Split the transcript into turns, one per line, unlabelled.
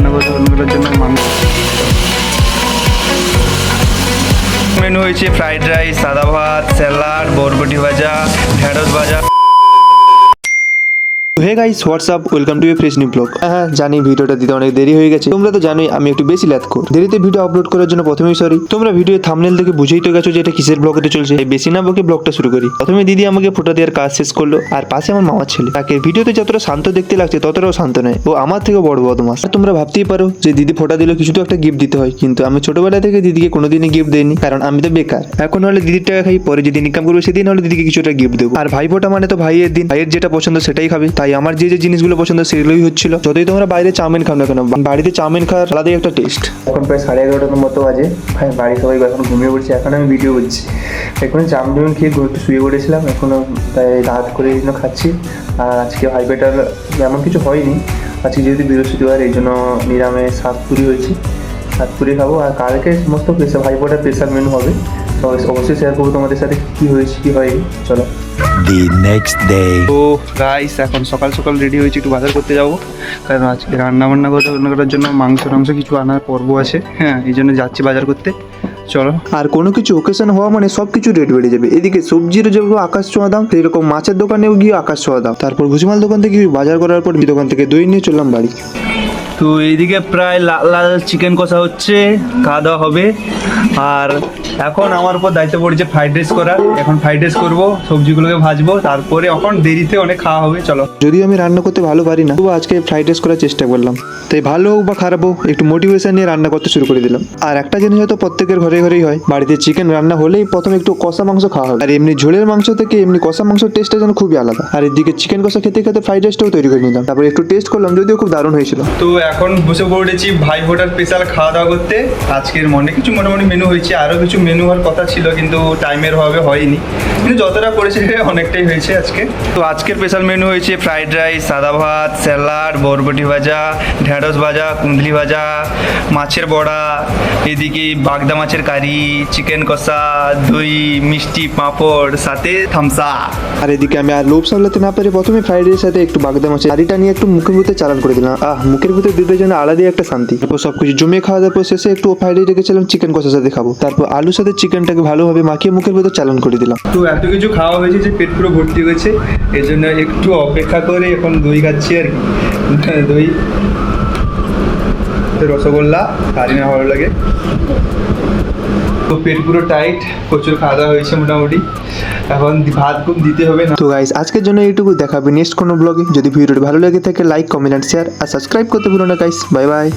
অন্নগ্রহণগুলোর জন্য মাংস মেনু হয়েছে ফ্রাইড রাইস সাদা ভাত স্যালাড বরবটি ভাজা ঢেঁড়স ভাজা।
Hey guys what's up welcome to a fresh new vlog হ্যাঁ জানি ভিডিওটা দিতে অনেক দেরি হয়ে গেছে। তোমরা তো জানোই, আমি একটু বেশি ল্যাথ কর দেরিতে ভিডিও আপলোড করার জন্য প্রথমেই সরি তোমরা ভিডিও থামনেল দেখে বুঝেই তো গেছো যে এটা কিসের ব্লগ হতে চলছে। বেশি না বকে ব্লগটা শুরু করি। প্রথমে দিদি আমাকে ফোটা দেওয়ার কাজ শেষ করল, আর পাশে আমার মামার ছেলে। তাকে ভিডিওতে যতটা শান্ত দেখতে লাগছে, ততটাও শান্ত নয়। ও আমার থেকেও বড় বদমাস তোমরা ভাবতেই পারো যে দিদি ফোটা দিলে কিছু তো একটা গিফট দিতে হয়। কিন্তু আমি ছোটবেলা থেকে দিদিকে কোনোদিনই গিফট দেইনি, কারণ আমি তো বেকার। এখন হলে দিদির টাকা খাই, পরে যদি ইনকাম করব, সেদিন হলে দিদিকে কিছুটা গিফট দেবো। আর ভাই ফোটা মানে তো ভাইয়ের দিন। ভাইয়ের যেটা পছন্দ সেটাই খাবে। তাই আমার যে যে জিনিসগুলো পছন্দ সেগুলোই হচ্ছিল। যতই তোমরা বাইরে চাউমিন খাও না কেন বাড়িতে চাউমিন খাওয়ার আলাদাই একটা টেস্ট এখন প্রায় সাড়ে এগারোটার মতো বাজে। ভাই, বাড়ি সবাই এখন ঘুমিয়ে পড়ছে, এখন আমি ভিডিও করছি। এখন চাউমিন খেয়ে ঘুরে একটু শুয়ে পড়েছিলাম, এখনও তাই রাত করে এই জন্য খাচ্ছি। আর আজকে ভাই পেটার এমন কিছু হয়নি। আজকে যেহেতু বৃহস্পতিবার, এই জন্য নিরামে সাত পুরি হয়েছে। সাত পুরি খাব। আর কালকে সমস্ত প্রেশার ভাই ফোটার প্রেশার মেনু হবে। তো অবশ্যই শেয়ার করব তোমাদের সাথে কী হয়েছে, কী হয়নি। চলো।
The next day.
তো গাইস এখন সকাল সকাল রেডি হয়েছি একটু বাজার করতে যাব। কারণ আজকে রান্না বান্না করে রান্না করার জন্য মাংস টাংস কিছু আনার পর্ব আছে। হ্যাঁ এই জন্য যাচ্ছি বাজার করতে। চলো।
আর কোনো কিছু ওকেশন হওয়া মানে সব কিছু রেট বেড়ে যাবে। এদিকে সবজির যেগুলো আকাশ ছোঁয়া দাম সেরকম মাছের দোকানেও গিয়ে আকাশ ছোঁয়া দাম। তারপর ভুজিমাল দোকান থেকে বাজার করার পর দোকান থেকে দই নিয়ে চললাম বাড়ি।
তো এইদিকে প্রায় লাল লাল চিকেন কষা হচ্ছে খাওয়া দাওয়া হবে। আর এখন আমার উপর দায়িত্ব পড়েছে ফ্রাইড রাইস করার। এখন ফ্রাইড রাইস করব সবজিগুলোকে ভাজবো তারপরে এখন দেরিতে অনেক খাওয়া হবে চলো।
যদিও আমি রান্না করতে ভালো পারি না তবু আজকে ফ্রাইড রাইস করার চেষ্টা করলাম। তাই ভালো হোক বা খারাপ হোক একটু মোটিভেশন নিয়ে রান্না করতে শুরু করে দিলাম। আর একটা জিনিস হয়তো প্রত্যেকের ঘরে ঘরেই হয় বাড়িতে চিকেন রান্না হলেই প্রথমে একটু কষা মাংস খাওয়া হবে। আর এমনি ঝোলের মাংস থেকে এমনি কষা মাংসের টেস্টটা যেন খুবই আলাদা। আর এদিকে চিকেন কষা খেতে খেতে ফ্রাইড রাইসটাও তৈরি করে নিলাম। তারপর একটু টেস্ট করলাম যদিও খুব দারুণ হয়েছিল।
তো এখন বসে পড়েছি ভাই ফোটার স্পেশাল খাওয়া দাওয়া করতে। আজকের মনে কিছু মোটামুটি মেনু হয়েছে আরও কিছু মেনু হওয়ার কথা ছিল কিন্তু টাইমের অভাবে হয়নি। কিন্তু যতটা করেছে অনেকটাই হয়েছে আজকে। তো আজকের স্পেশাল মেনু হয়েছে ফ্রাইড রাইস সাদা ভাত স্যালাড বরবটি ভাজা ঢেঁড়স ভাজা কুন্দলি ভাজা মাছের বড়া এদিকে বাগদা মাছের কারি চিকেন কষা দই মিষ্টি পাঁপড় সাথে থামসা
আর এদিকে আমি আর লোভ সামলাতে না পারি প্রথমে ফ্রাইড রাইসের সাথে একটু বাগদা মাছের হাড়িটা নিয়ে একটু মুখের ভিতরে চালান করে দিলাম। আহ মুখের ভিতরে দিতে যেন আলাদাই একটা শান্তি। তারপর সবকিছু জমিয়ে খাওয়া দাওয়ার পর শেষে একটু রাইস রেখেছিলাম চিকেন কষার সাথে খাব। তারপর আলুর সাথে চিকেনটাকে ভালোভাবে মাখিয়ে মুখের ভেতর চালন করে দিলাম।
তো এত কিছু খাওয়া হয়েছে যে পেট পুরো ভর্তি হয়েছে। এই জন্য একটু অপেক্ষা করে এখন দই খাচ্ছি আর কি। দই, রসগোল্লা কারিনা ভালো লাগে। তো পেট পুরো টাইট প্রচুর খাওয়া দাওয়া হয়েছে মোটামুটি। এখন ভাত খুব দিতে হবে না।
তো গাইস আজকের জন্য এইটুকু দেখাবে নেক্সট কোনো ব্লগে যদি ভিডিওটি ভালো লেগে থাকে লাইক কমেন্ট শেয়ার আর সাবস্ক্রাইব করতে ভুলো না গাইস বাই বাই